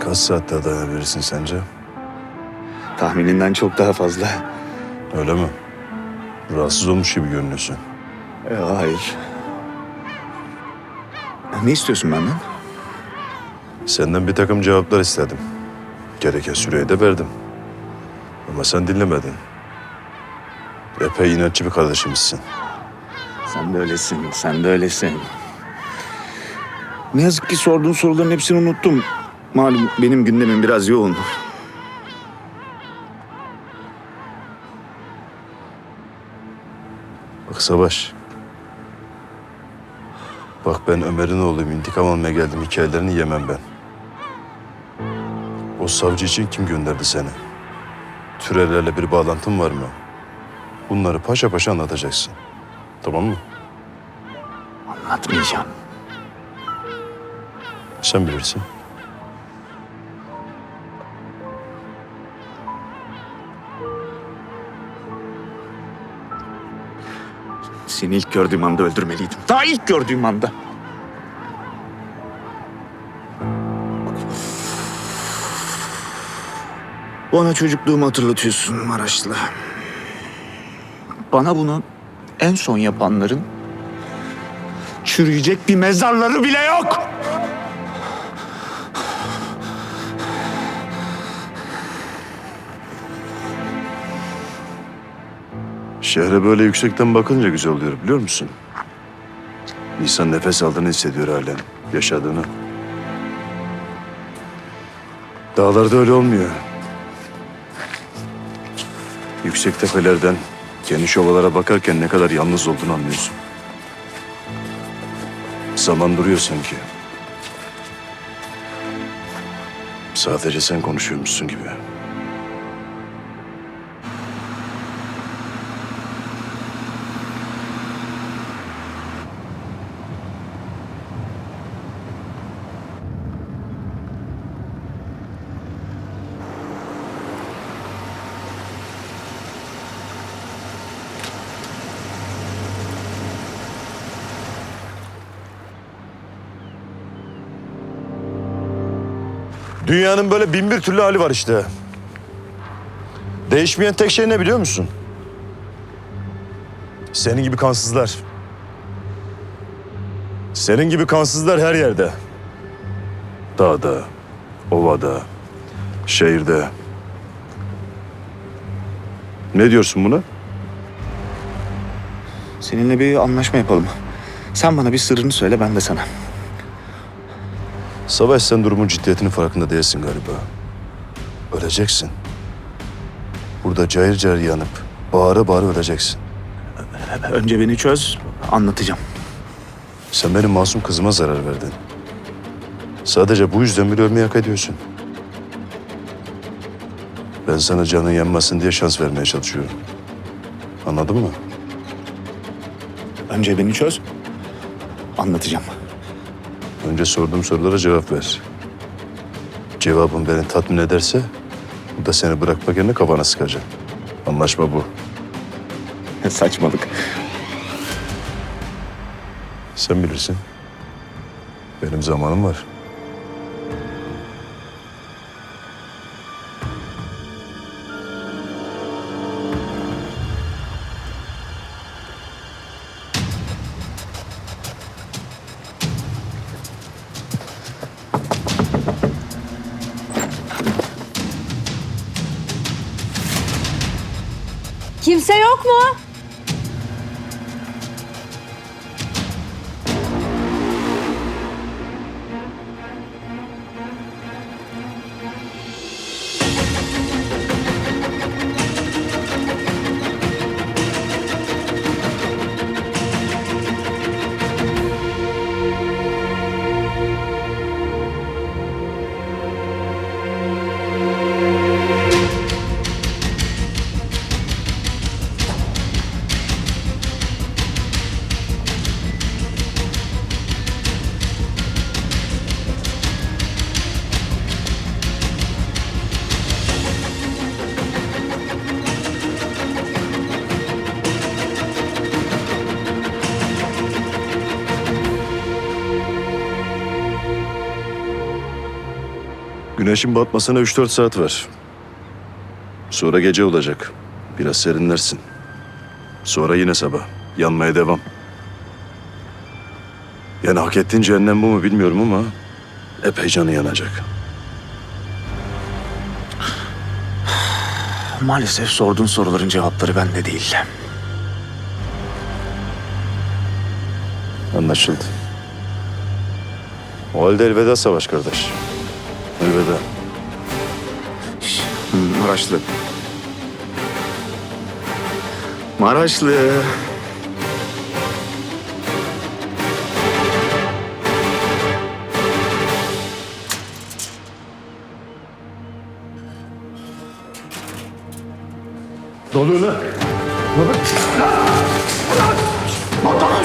Kaç saat daha dayanabilirsin sence? Tahmininden çok daha fazla. Öyle mi? Rahatsız olmuş gibi görünüyorsun. E, hayır. Ne istiyorsun benden? Senden bir takım cevaplar istedim. Gereken süreyi de verdim. Ama sen dinlemedin. Epey inatçı bir kardeşimizsin. Sen de öylesin, sen de öylesin. Ne yazık ki sorduğun soruların hepsini unuttum. Malum benim gündemim biraz yoğun. Bak Savaş. Bak ben Ömer'in oğluyum. İntikam almaya geldim. Hikayelerini yemem ben. O savcı için kim gönderdi seni? Türelerle bir bağlantın var mı? Bunları paşa paşa anlatacaksın. Tamam mı? Anlatmayacağım. Sen bilirsin. Seni ilk gördüğüm anda öldürmeliydim. Daha ilk gördüğüm anda. Bana çocukluğumu hatırlatıyorsun Maraşlı. Bana bunu en son yapanların çürüyecek bir mezarları bile yok. Şehre böyle yüksekten bakınca güzel oluyor biliyor musun? İnsan nefes aldığını hissediyor halen. Yaşadığını. Dağlarda öyle olmuyor. Yüksek tepelerden geniş ovalara bakarken ne kadar yalnız olduğunu anlıyorsun. Zaman duruyor sanki. Sadece sen konuşuyormuşsun gibi. Dünyanın böyle bin bir türlü hali var işte. Değişmeyen tek şey ne biliyor musun? Senin gibi kansızlar. Senin gibi kansızlar her yerde. Dağda, ovada, şehirde. Ne diyorsun buna? Seninle bir anlaşma yapalım. Sen bana bir sırrını söyle ben de sana. Savaş sen durumun ciddiyetinin farkında değilsin galiba. Öleceksin. Burada cayır cayır yanıp bağıra bağıra öleceksin. Önce beni çöz, anlatacağım. Sen benim masum kızıma zarar verdin. Sadece bu yüzden bile ölmeyi hak ediyorsun. Ben sana canın yanmasın diye şans vermeye çalışıyorum. Anladın mı? Önce beni çöz, anlatacağım. Önce sorduğum sorulara cevap ver. Cevabın beni tatmin ederse bu da seni bırakmak yerine kafana sıkacak. Anlaşma bu. Saçmalık. Sen bilirsin. Benim zamanım var. Kimse yok mu? Güneşin batmasına 3-4 saat var. Sonra gece olacak. Biraz serinlersin. Sonra yine sabah. Yanmaya devam. Yani hak ettiğin cehennem bu mu bilmiyorum ama epey canı yanacak. Maalesef sorduğun soruların cevapları bende değil. Anlaşıldı. O halde elveda Savaş kardeş. Elveda. Maraşlı. Maraşlı. Ne oluyor lan? Allah